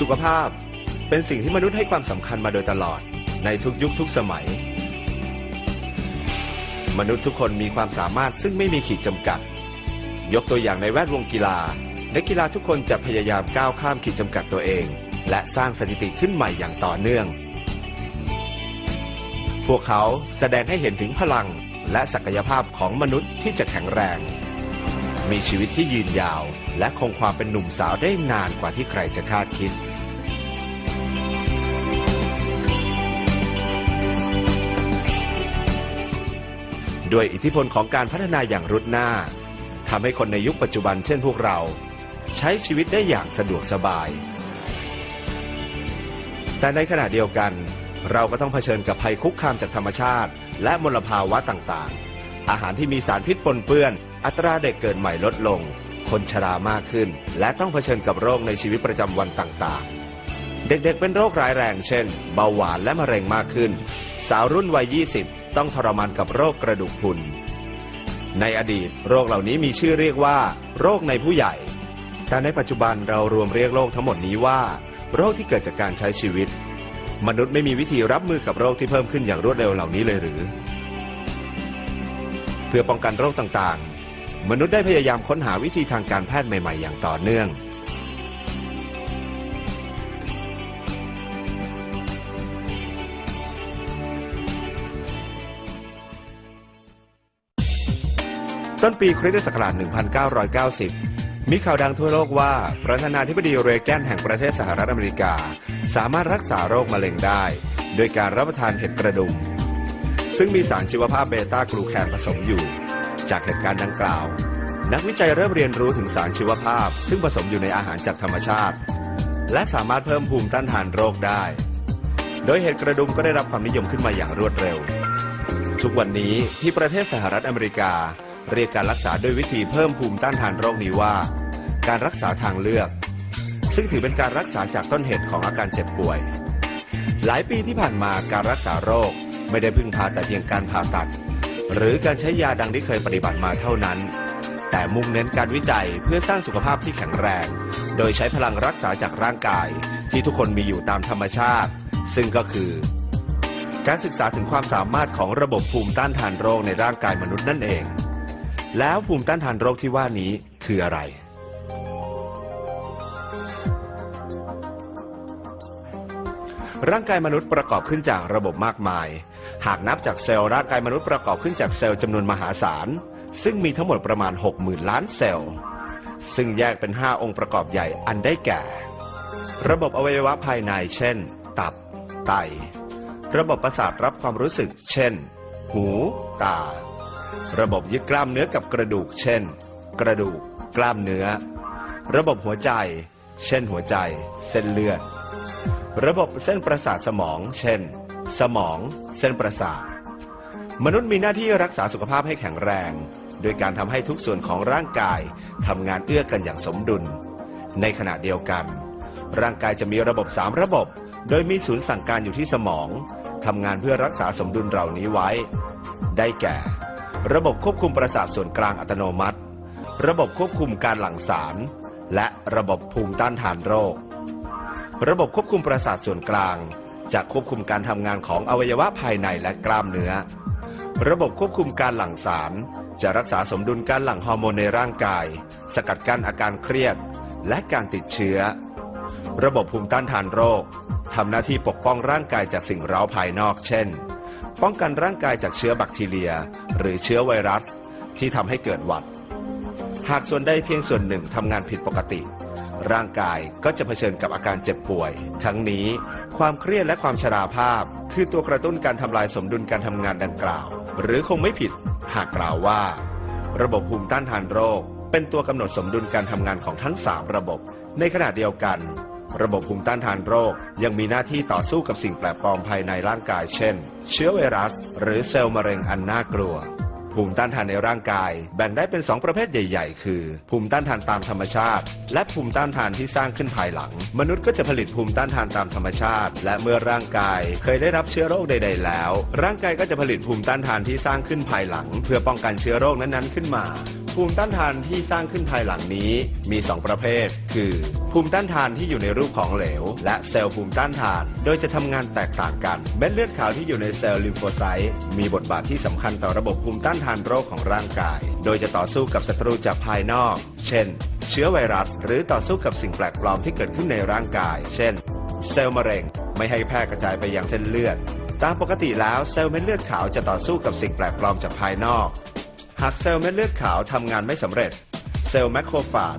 สุขภาพ เป็นสิ่งที่มนุษย์ให้ความสำคัญมาโดยตลอด ในทุกยุคทุกสมัย มนุษย์ทุกคนมีความสามารถซึ่งไม่มีขีดจำกัด ยกตัวอย่างในแวดวงกีฬานักกีฬาทุกคนจะพยายามก้าวข้ามขีดจำกัดตัวเอง และสร้างสถิติขึ้นใหม่อย่างต่อเนื่อง พวกเขาแสดงให้เห็นถึงพลังและศักยภาพของมนุษย์ที่จะแข็งแรง มีชีวิตที่ยืนยาว และคงความเป็นหนุ่มสาวได้นานกว่าที่ใครจะคาดคิด ด้วยอิทธิพลของการพัฒนาอย่างรุดหน้าทำให้คนในยุคปัจจุบันเช่นพวกเรา ใช้ชีวิตได้อย่างสะดวกสบาย แต่ในขณะเดียวกัน เราก็ต้องเผชิญกับภัยคุกคามจากธรรมชาติ และมลภาวะต่างๆ อาหารที่มีสารพิษปนเปื้อน อัตราเด็กเกิดใหม่ลดลง คนชรามากขึ้น และต้องเผชิญกับโรคในชีวิตประจำวันต่างๆ เด็กๆเป็นโรคร้ายแรง เช่น เบาหวานและมะเร็งมากขึ้น สาวรุ่นวัย 20 ต้องทรมานกับโรคกระดูกพรุน ในอดีตโรคเหล่านี้มีชื่อเรียกว่า โรคในผู้ใหญ่ แต่ในปัจจุบันเรารวมเรียกโรคทั้งหมดนี้ว่า โรคที่เกิดจากการใช้ชีวิต มนุษย์ไม่มีวิธีรับมือกับโรคที่เพิ่มขึ้นอย่างรวดเร็วเหล่านี้เลยหรือ เพื่อป้องกันโรคต่างๆ มนุษย์ได้พยายามค้นหาวิธีทางการแพทย์ใหม่ ๆ อย่างต่อเนื่อง ต้นปีคริสตศักราช 1990 มีข่าวดังทั่วโลกว่า ประธานาธิบดีเรแกนแห่งประเทศสหรัฐอเมริกา สามารถรักษาโรคมะเร็งได้ โดยการรับประทานเห็ดกระดุม ซึ่งมีสารชีวภาพเบต้ากลูแคนผสมอยู่ จากเหตุการณ์ดังกล่าว นักวิจัยเริ่มเรียนรู้ถึงสารชีวภาพ ซึ่งผสมอยู่ในอาหารจากธรรมชาติ และสามารถเพิ่มภูมิต้านทานโรคได้ โดยเห็ดกระดุมก็ได้รับความนิยมขึ้นมาอย่างรวดเร็ว ทุกวันนี้ที่ประเทศสหรัฐอเมริกา เรียกการรักษาด้วยวิธีเพิ่มภูมิต้านทานโรคนี้ว่า การรักษาทางเลือก ซึ่งถือเป็นการรักษาจากต้นเหตุของอาการเจ็บป่วย หลายปีที่ผ่านมาการรักษาโรคไม่ได้พึ่งพาแต่เพียงการผ่าตัด หรือการใช้ยาดังที่เคยปฏิบัติมาเท่านั้น แต่มุ่งเน้นการวิจัยเพื่อสร้างสุขภาพที่แข็งแรง โดยใช้พลังรักษาจากร่างกาย ที่ทุกคนมีอยู่ตามธรรมชาติ ซึ่งก็คือ การศึกษาถึงความสามารถของระบบภูมิต้านทานโรคในร่างกายมนุษย์นั่นเอง แล้วภูมิต้านทานโรคที่ว่านี้คืออะไร ร่างกายมนุษย์ประกอบขึ้นจากระบบมากมาย หากนับจากเซลล์ร่างกายมนุษย์ประกอบขึ้นจากเซลล์จำนวนมหาศาล ซึ่งมีทั้งหมดประมาณ 60,000 ล้านเซลล์ ซึ่งแยกเป็น 5 องค์ประกอบใหญ่อันได้แก่ ระบบอวัยวะภายใน เช่น ตับ ไต ระบบประสาทรับความรู้สึก เช่น หู ตา ระบบยึดกล้ามเนื้อกับกระดูก เช่น กระดูก กล้ามเนื้อ ระบบหัวใจ เช่น หัวใจ เส้นเลือด ระบบเส้นประสาทสมอง เช่น สมอง เส้นประสาท มนุษย์มีหน้าที่รักษาสุขภาพให้แข็งแรง โดยการทำให้ทุกส่วนของร่างกายทำงานเอื้อกันอย่างสมดุล ในขณะเดียวกัน ร่างกายจะมีระบบ 3 ระบบ โดยมีศูนย์สั่งการอยู่ที่สมองทำงานเพื่อรักษาสมดุลเหล่านี้ไว้ ได้แก่ ระบบควบคุมประสาทส่วนกลางอัตโนมัติ ระบบควบคุมการหลั่งสาร และระบบภูมิต้านทานโรค ระบบควบคุมประสาทส่วนกลาง จะควบคุมการทำงานของอวัยวะภายในและกล้ามเนื้อ ระบบควบคุมการหลั่งสาร จะรักษาสมดุลการหลั่งฮอร์โมนในร่างกาย สกัดกั้นอาการเครียด และการติดเชื้อ ระบบภูมิต้านทานโรคทำหน้าที่ปกป้องร่างกายจากสิ่งเร้าภายนอก เช่น ป้องกันร่างกายจากเชื้อแบคทีเรีย หรือเชื้อไวรัส ที่ทำให้เกิดหวัด หากส่วนใดเพียงส่วนหนึ่งทำงานผิดปกติ ร่างกายก็จะเผชิญกับอาการเจ็บป่วย ทั้งนี้ความเครียดและความชราภาพ คือตัวกระตุ้นการทำลายสมดุลการทำงานดังกล่าว หรือคงไม่ผิดหากกล่าวว่า ระบบภูมิต้านทานโรค เป็นตัวกำหนดสมดุลการทำงานของทั้ง 3 ระบบ ในขณะเดียวกัน ระบบภูมิต้านทานโรค ยังมีหน้าที่ต่อสู้กับสิ่งแปลกปลอมภายในร่างกาย เช่น เชื้อไวรัส หรือเซลล์มะเร็งอันน่ากลัว ภูมิต้านทานในร่างกาย แบ่งได้เป็น 2 ประเภทใหญ่ ๆ คือ ภูมิต้านทานตามธรรมชาติ และภูมิต้านทานที่สร้างขึ้นภายหลัง มนุษย์ก็จะผลิตภูมิต้านทานตามธรรมชาติ และเมื่อร่างกายเคยได้รับเชื้อโรคใด ๆ แล้ว ร่างกายก็จะผลิตภูมิต้านทานที่สร้างขึ้นภายหลัง เพื่อป้องกันเชื้อโรคนั้นๆขึ้นมาภูมิต้านทานที่สร้างขึ้นภายหลังนี้มี 2 ประเภท คือ ภูมิต้านทานที่อยู่ในรูปของเหลว และเซลล์ภูมิต้านทาน โดยจะทำงานแตกต่างกันเม็ดเลือดขาวที่อยู่ในเซลล์ลิมโฟไซต์มีบทบาทที่สำคัญต่อระบบภูมิต้านทานโรคของร่างกาย โดยจะต่อสู้กับศัตรูจากภายนอก เช่น เชื้อไวรัส หรือต่อสู้กับสิ่งแปลกปลอมที่เกิดขึ้นในร่างกาย เช่น เซลล์มะเร็งไม่ให้แพร่กระจายไปยังเส้นเลือดตามปกติแล้วเซลล์เม็ดเลือดขาวจะต่อสู้กับสิ่งแปลกปลอมจากภายนอก หากเซลล์เม็ดเลือดขาวทำงานไม่สำเร็จ เซลล์แมคโครฟาจ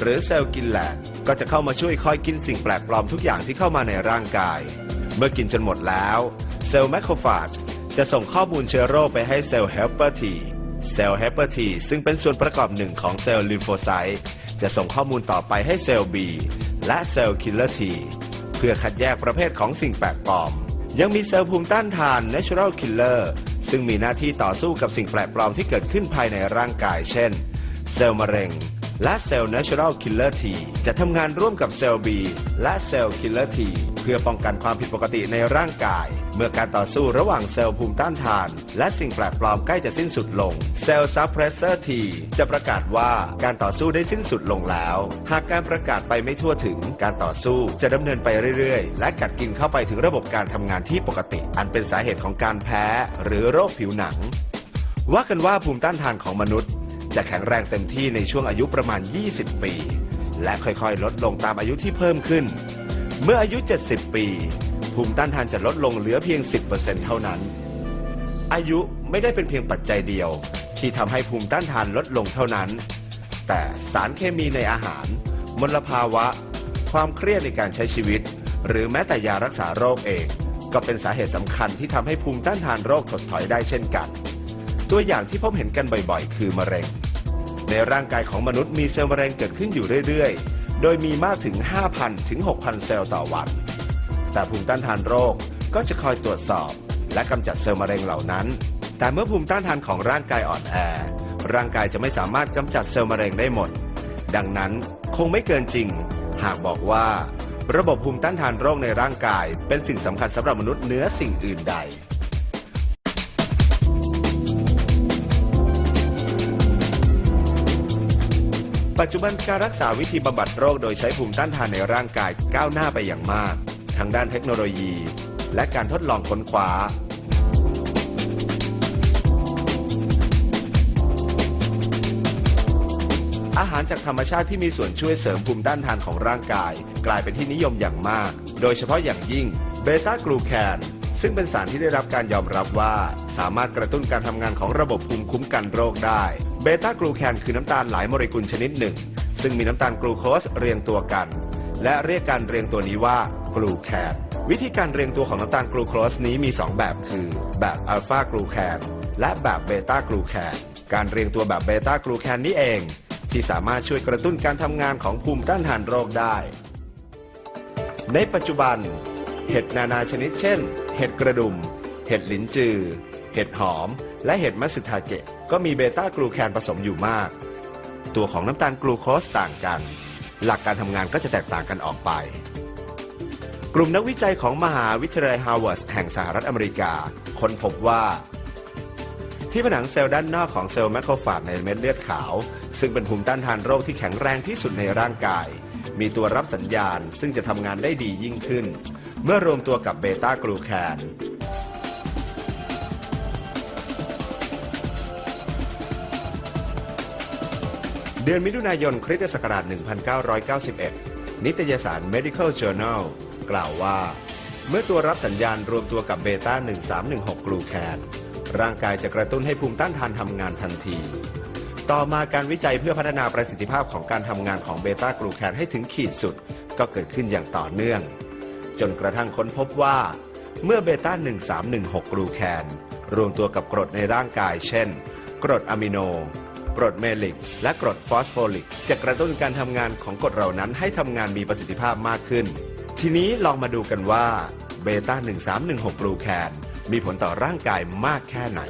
หรือเซลล์กินแหลกก็จะเข้ามาช่วยคอยกินสิ่งแปลกปลอมทุกอย่างที่เข้ามาในร่างกาย เมื่อกินจนหมดแล้ว เซลล์แมคโครฟาจจะส่งข้อมูลเชื้อโรคไปให้เซลล์เฮลเปอร์ทีเซลล์เฮลเปอร์ทีซึ่งเป็นส่วนประกอบหนึ่งของเซลล์ลิมโฟไซต์จะส่งข้อมูลต่อไปให้เซลล์ B และเซลล์คิลเลอร์ทีเพื่อคัดแยกประเภทของสิ่งแปลกปลอม ยังมีเซลล์ภูมิต้านทาน natural killer ซึ่งมีหน้าที่ต่อสู้กับสิ่งแปลกปลอมที่เกิดขึ้นภายในร่างกาย เช่น เซลล์มะเร็ง และเซลล์ natural killer T จะทำงานร่วมกับเซลล์ B และเซลล์ killer T เพื่อป้องกันความผิดปกติในร่างกาย เมื่อการต่อสู้ระหว่างเซลล์ภูมิต้านทาน และสิ่งแปลกปลอมใกล้จะสิ้นสุดลง เซลล์ suppressor T จะประกาศว่าการต่อสู้ได้สิ้นสุดลงแล้ว หากการประกาศไปไม่ทั่วถึง การต่อสู้จะดำเนินไปเรื่อยๆ และกัดกินเข้าไปถึงระบบการทำงานที่ปกติ อันเป็นสาเหตุของการแพ้ หรือโรคผิวหนัง ว่ากันว่าภูมิต้านทานของมนุษย์ จะแข็งแรงเต็มที่ในช่วงอายุประมาณ 20 ปี และค่อยๆ ลดลงตามอายุที่เพิ่มขึ้น เมื่ออายุ 70 ปี ภูมิต้านทานจะลดลงเหลือเพียง 10%เท่านั้น อายุไม่ได้เป็นเพียงปัจจัยเดียว ที่ทำให้ภูมิต้านทานลดลงเท่านั้น แต่สารเคมีในอาหาร มลภาวะ ความเครียดในการใช้ชีวิต หรือแม้แต่ยารักษาโรคเอง ก็เป็นสาเหตุสำคัญที่ทำให้ภูมิต้านทานโรคถดถอยได้เช่นกัน ตัวอย่างที่พบเห็นกันบ่อยๆ คือมะเร็ง ในร่างกายของมนุษย์มีเซลล์มะเร็งเกิดขึ้นอยู่เรื่อยๆ โดยมีมากถึง 5,000 ถึง 6,000 เซลล์ต่อวัน แต่ภูมิต้านทานโรคก็จะคอยตรวจสอบ และกำจัดเซลล์มะเร็งเหล่านั้น แต่เมื่อภูมิต้านทานของร่างกายอ่อนแอ ร่างกายจะไม่สามารถกำจัดเซลล์มะเร็งได้หมด ดังนั้นคงไม่เกินจริง หากบอกว่า ระบบภูมิต้านทานโรคในร่างกาย เป็นสิ่งสำคัญสำหรับมนุษย์เหนือสิ่งอื่นใดปัจจุบันการรักษาวิธีบำบัดโรคโดยใช้ภูมิต้านทานในร่างกายก้าวหน้าไปอย่างมาก ทั้งด้านเทคโนโลยี และการทดลองค้นคว้า อาหารจากธรรมชาติที่มีส่วนช่วยเสริมภูมิต้านทานของร่างกาย กลายเป็นที่นิยมอย่างมาก โดยเฉพาะอย่างยิ่งเบต้ากลูแคนซึ่งเป็นสารที่ได้รับการยอมรับว่า สามารถกระตุ้นการทำงานของระบบภูมิคุ้มกันโรคได้ เบต้ากลูแคนคือน้ำตาลหลายโมเลกุลชนิดหนึ่ง ซึ่งมีน้ำตาลกลูโคสเรียงตัวกัน และเรียกการเรียงตัวนี้ว่า กลูแคนวิธีการเรียงตัวของน้ำตาลกลูโคสนี้มี 2 แบบคือ แบบอัลฟากลูแคนและแบบเบต้ากลูแคนการเรียงตัวแบบเบต้ากลูแคนนี้เอง ที่สามารถช่วยกระตุ้นการทำงานของภูมิต้านทานโรคได้ ในปัจจุบัน เห็ดนานาชนิดเช่น เห็ดกระดุม เห็ดลิ้นจือ เห็ดหอม และเห็ดมัสทาเกะก็มีเบต้ากลูแคนผสมอยู่มาก ตัวของน้ำตาลกลูโคสต่างกัน หลักการทำงานก็จะแตกต่างกันออกไป กลุ่มนักวิจัยของมหาวิทยาลัยฮาร์วาร์ดแห่งสหรัฐอเมริกา ค้นพบว่า ที่ผนังเซลล์ด้านนอกของเซลล์แมคโครฟาจในเม็ดเลือดขาว ซึ่งเป็นภูมิต้านทานโรคที่แข็งแรงที่สุดในร่างกาย มีตัวรับสัญญาณซึ่งจะทำงานได้ดียิ่งขึ้น เมื่อรวมตัวกับเบต้ากลูแคนเดือนมิถุนายนคริสตศักราช 1991 นิตยสาร Medical Journal กล่าวว่า เมื่อตัวรับสัญญาณรวมตัวกับเบต้า 1316 กลูแคนร่างกายจะกระตุ้นให้ภูมิต้านทานทำงานทันที ต่อมาการวิจัยเพื่อพัฒนาประสิทธิภาพของการทำงานของเบต้ากลูแคนให้ถึงขีดสุด ก็เกิดขึ้นอย่างต่อเนื่อง จนกระทั่งค้นพบว่า เมื่อเบต้า 1316 กลูแคนรวมตัวกับกรดในร่างกาย เช่น กรดอะมิโน กรดเมลิก และกรดฟอสโฟลิก จะกระตุ้นการทำงานของกรดเหล่านั้นให้ทำงานมีประสิทธิภาพมากขึ้น ทีนี้ลองมาดูกันว่าเบต้า 1316กลูแคนมีผลต่อร่างกายมากแค่ไหน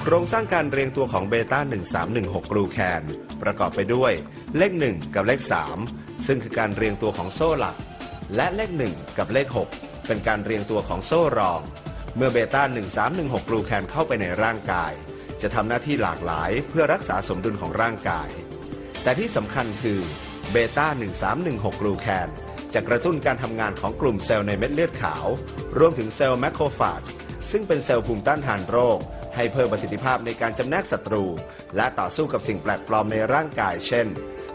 โครงสร้างการเรียงตัวของเบต้า 1316กลูแคนประกอบไปด้วยเลข 1 กับเลข 3 ซึ่งคือการเรียงตัวของโซ่หลัก และเลข 1 กับเลข 6 เป็นการเรียงตัวของโซ่รอง เมื่อเบต้า 1316กลูแคนเข้าไปในร่างกาย จะทำหน้าที่หลากหลายเพื่อรักษาสมดุลของร่างกาย แต่ที่สำคัญคือเบต้า 1316 กลูแคนจะกระตุ้นการทำงานของกลุ่มเซลล์ในเม็ดเลือดขาว รวมถึงเซลล์แมคโครฟาจซึ่งเป็นเซลล์ภูมิต้านทานโรค ให้เพิ่มประสิทธิภาพในการจำแนกศัตรู และต่อสู้กับสิ่งแปลกปลอมในร่างกาย เช่น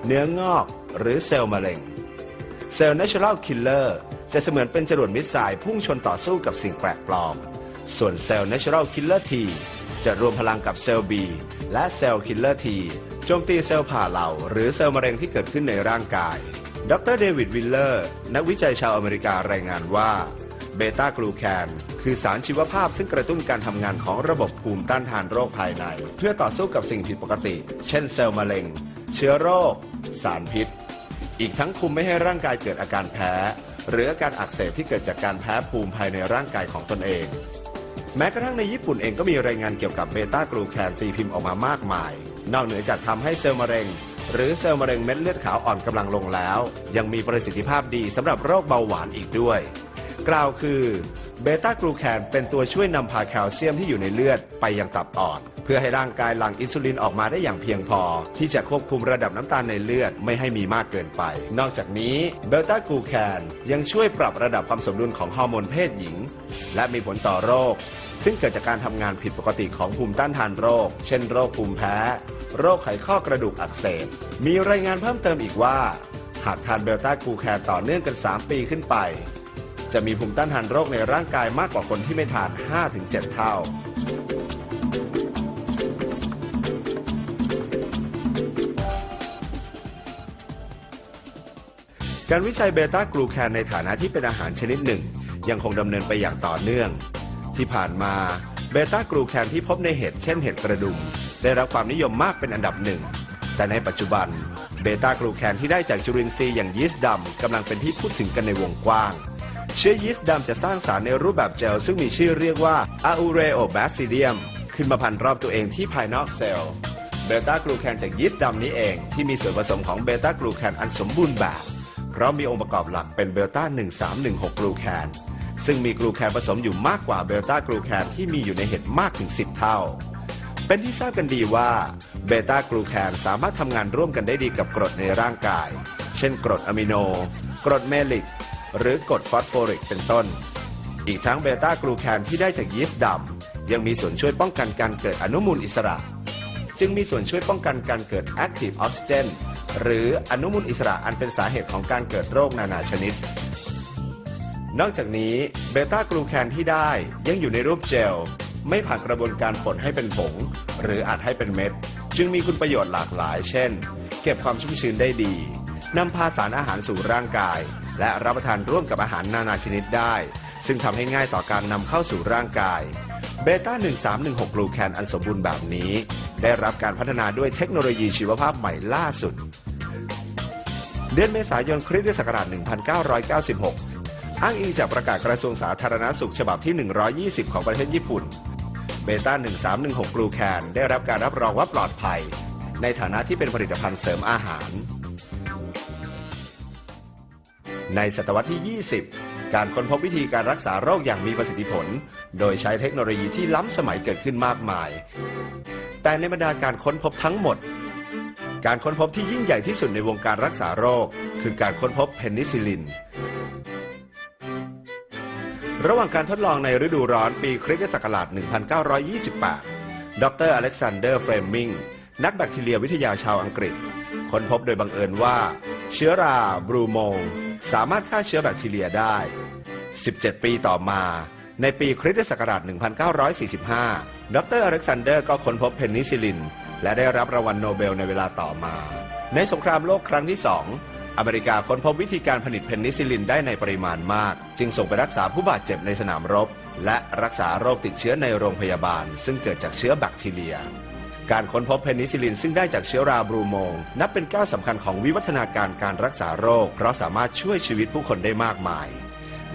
เนื้องอกหรือเซลล์มะเร็ง เซลล์ Natural Killer จะเสมือนเป็นจรวดมิสไซล์พุ่งชนต่อสู้กับสิ่งแปลกปลอม ส่วนเซลล์ Natural Killer T จะรวมพลังกับเซลล์ B และเซลล์ Killer T โจมตีเซลล์ผ่าเหล่าหรือเซลล์มะเร็งที่เกิดขึ้นในร่างกาย ดรเดวิดวิลเลอร์ นักวิจัยชาวอเมริการายงานว่าเบต้ากลูแคนคือสารชีวภาพซึ่งกระตุ้นการทำงานของระบบภูมิต้านทานโรคภายใน เพื่อต่อสู้กับสิ่งผิดปกติ เช่นเซลล์มะเร็ง เชื้อโรค สารพิษ อีกทั้งคุมไม่ให้ร่างกายเกิดอาการแพ้ หรืออาการอักเสบที่เกิดจากการแพ้ภูมิภายในร่างกายของตนเอง แม้กระทั่งในญี่ปุ่นเองก็มีรายงานเกี่ยวกับเบต้ากลูแคนตีพิมพ์ออกมามากมาย นอกเหนือจากทำให้เซลล์มะเร็ง หรือเซลล์มะเร็งเม็ดเลือดขาวอ่อนกำลังลงแล้ว ยังมีประสิทธิภาพดีสำหรับโรคเบาหวานอีกด้วย กล่าวคือเบต้ากลูแคนเป็นตัวช่วยนำพาแคลเซียมที่อยู่ในเลือดไปยังตับอ่อน เพื่อให้ร่างกายหลั่งอินซูลินออกมาได้อย่างเพียงพอ ที่จะควบคุมระดับน้ำตาลในเลือดไม่ให้มีมากเกินไป นอกจากนี้เบต้ากลูแคนยังช่วยปรับระดับความสมดุลของฮอร์โมนเพศหญิง และมีผลต่อโรค ซึ่งเกิดจากการทำงานผิดปกติของภูมิต้านทานโรค เช่นโรคภูมิแพ้ โรคไขข้อกระดูกอักเสบ มีรายงานเพิ่มเติมอีกว่า หากทานเบลต้ากูแคนต่อเนื่องกัน 3 ปีขึ้นไป จะมีภูมิต้านทานโรคในร่างกายมากกว่าคนที่ไม่ทาน 5-7 เท่าการวิจัยเบต้ากลูแคนในฐานะที่เป็นอาหารชนิดหนึ่ง ยังคงดำเนินไปอย่างต่อเนื่อง ที่ผ่านมาเบต้ากลูแคนที่พบในเห็ดเช่นเห็ดกระดุม ได้รับความนิยมมากเป็นอันดับหนึ่ง แต่ในปัจจุบันเบต้ากลูแคนที่ได้จากจุลินทรีย์อย่างยีสต์ดำกำลังเป็นที่พูดถึงกันในวงกว้าง เชื้อยีสต์ดำจะสร้างสารในรูปแบบเจลซึ่งมีชื่อเรียกว่า Aureobacillium ขึ้นมาพันรอบตัวเองที่ภายนอกเซลล์เบต้ากลูแคนจากยีสต์ดำนี้เอง ที่มีส่วนผสมของเบต้ากลูแคนอันสมบูรณ์แบบ เพราะมีองค์ประกอบหลักเป็นเบต้า 1316 กลูแคนซึ่งมีกลูแคนผสมอยู่มากกว่าเบต้ากลูแคนที่มีอยู่ในเห็ดมากถึง 10 เท่า เป็นที่ทราบกันดีว่าเบต้ากลูแคนสามารถทำงานร่วมกันได้ดีกับกรดในร่างกาย เช่นกรดอะมิโน กรดเมลิก หรือกรดฟอสโฟริกเป็นต้น อีกทั้งเบต้ากลูแคนที่ได้จากยีสต์ดำยังมีส่วนช่วยป้องกันการเกิดอนุมูลอิสระ จึงมีส่วนช่วยป้องกันการเกิด Active Oxygen หรืออนุมูลอิสระอันเป็นสาเหตุของการเกิดโรคนานาชนิด นอกจากนี้เบต้ากลูแคนที่ได้ยังอยู่ในรูปเจล ไม่ผ่านกระบวนการป่นให้เป็นผง หรืออัดให้เป็นเม็ด จึงมีคุณประโยชน์หลากหลาย เช่น เก็บความชุ่มชื้นได้ดีนำพาสารอาหารสู่ร่างกาย และรับประทานร่วมกับอาหารนานาชนิดได้ ซึ่งทำให้ง่ายต่อการนำเข้าสู่ร่างกายเบต้า 1316 กลูแคนอันสมบูรณ์แบบนี้ ได้รับการพัฒนาด้วยเทคโนโลยีชีวภาพใหม่ล่าสุด เดือนเมษายนคริสตศักราช 1996 อ้างอิงจากประกาศกระทรวงสาธารณสุขฉบับที่ 120 ของประเทศญี่ปุ่น เบต้า1316กลูแคนได้รับการรับรองว่าปลอดภัย ในฐานะที่เป็นผลิตภัณฑ์เสริมอาหาร ในศตวรรษที่ 20 การค้นพบวิธีการรักษาโรคอย่างมีประสิทธิผล โดยใช้เทคโนโลยีที่ล้ำสมัยเกิดขึ้นมากมาย แต่ในบรรดาการค้นพบทั้งหมด การค้นพบที่ยิ่งใหญ่ที่สุดในวงการรักษาโรค คือการค้นพบเพนิซิลิน ระหว่างการทดลองในฤดูร้อนปีคริสตศักราช 1928 ดรอเล็กซานเดอร์เฟรมมิง นักแบคทีเรียวิทยาชาวอังกฤษ ค้นพบโดยบังเอิญว่า เชื้อราบรูโมง สามารถฆ่าเชื้อแบคทีเรียได้ 17 ปีต่อมา ในปีคริสตศักราช 1945 ดรอเล็กซานเดอร์ก็ค้นพบเพนิซิลิน และได้รับรางวัลโนเบลในเวลาต่อมา ในสงครามโลกครั้งที่สอง อเมริกาค้นพบวิธีการผลิตเพนิซิลินได้ในปริมาณมาก จึงส่งไปรักษาผู้บาดเจ็บในสนามรบ และรักษาโรคติดเชื้อในโรงพยาบาล ซึ่งเกิดจากเชื้อแบคทีเรีย การค้นพบเพนิซิลินซึ่งได้จากเชื้อราบรูโมง นับเป็นก้าวสำคัญของวิวัฒนาการการรักษาโรค เพราะสามารถช่วยชีวิตผู้คนได้มากมาย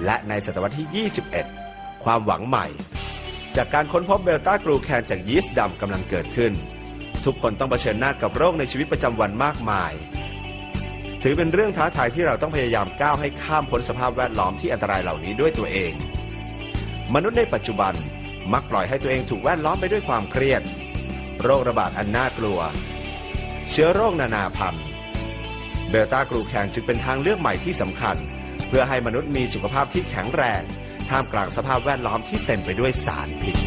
และในศตวรรษที่ 21 ความหวังใหม่ จากการค้นพบเบลต้ากลูแคนจากยีสต์ดำกำลังเกิดขึ้น ทุกคนต้องเผชิญหน้ากับโรคในชีวิตประจำวันมากมาย ถือเป็นเรื่องท้าทายที่เราต้องพยายามก้าวให้ข้ามพ้นสภาพแวดล้อมที่อันตรายเหล่านี้ด้วยตัวเอง มนุษย์ในปัจจุบันมักปล่อยให้ตัวเองถูกแวดล้อมไปด้วยความเครียด โรคระบาดอันน่ากลัว เชื้อโรคนานาพันธุ์เบลต้ากรูแคนจึงเป็นทางเลือกใหม่ที่สำคัญ เพื่อให้มนุษย์มีสุขภาพที่แข็งแรง ท่ามกลางสภาพแวดล้อมที่เต็มไปด้วยสารพิษ